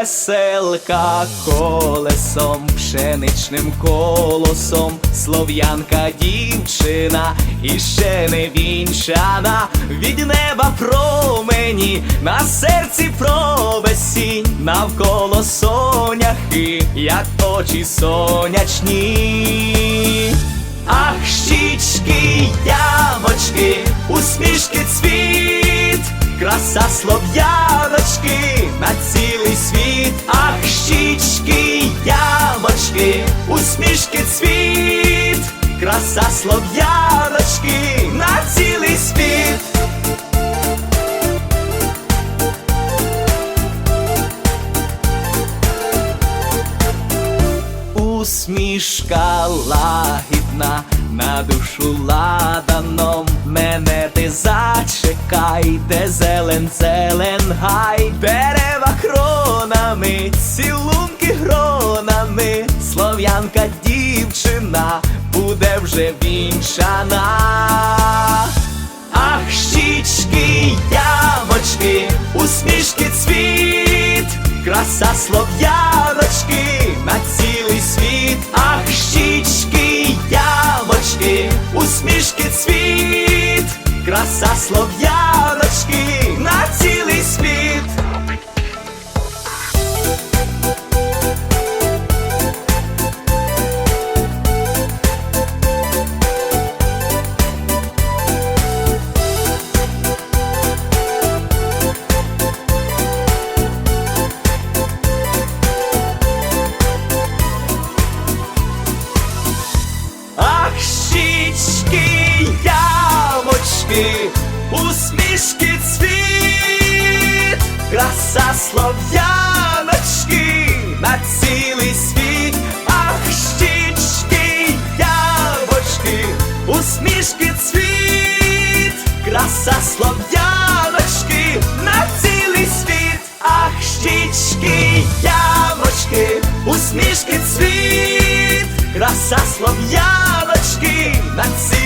веселка колесом, пшеничним колосом, слов'янка дівчина і ще не вінчана, від неба промені, на серці провесінь, навколо соняхи, як очі сонячні. Ах, щічки, ямочки, усмішки краса слов'яночки на цілий світ. Ах, щічки, ямочки, усмішки цвіт, краса слов'яночки на цілий світ. Усмішка лагідна на душу ладаном. Мене ти зачекай, де зелен, зелен гай, дерева кронами, цілунки гронами, слов'янка дівчина буде вже вінчана. Ах, щічки, ямочки, усмішки цвіт, краса слов'яночки на цілий світ. Ах, щічки, ямочки, усмішки цвіт, краса слов'яночки ямочки, усмішки цвіт, краса слов'яночки на цілий світ. Ах, щічки, ямочки, усмішки цвіт, краса слов'яночки на цілий світ. Ах, щічки, ямочки, усмішки цвіт, краса слов'яночки на цілий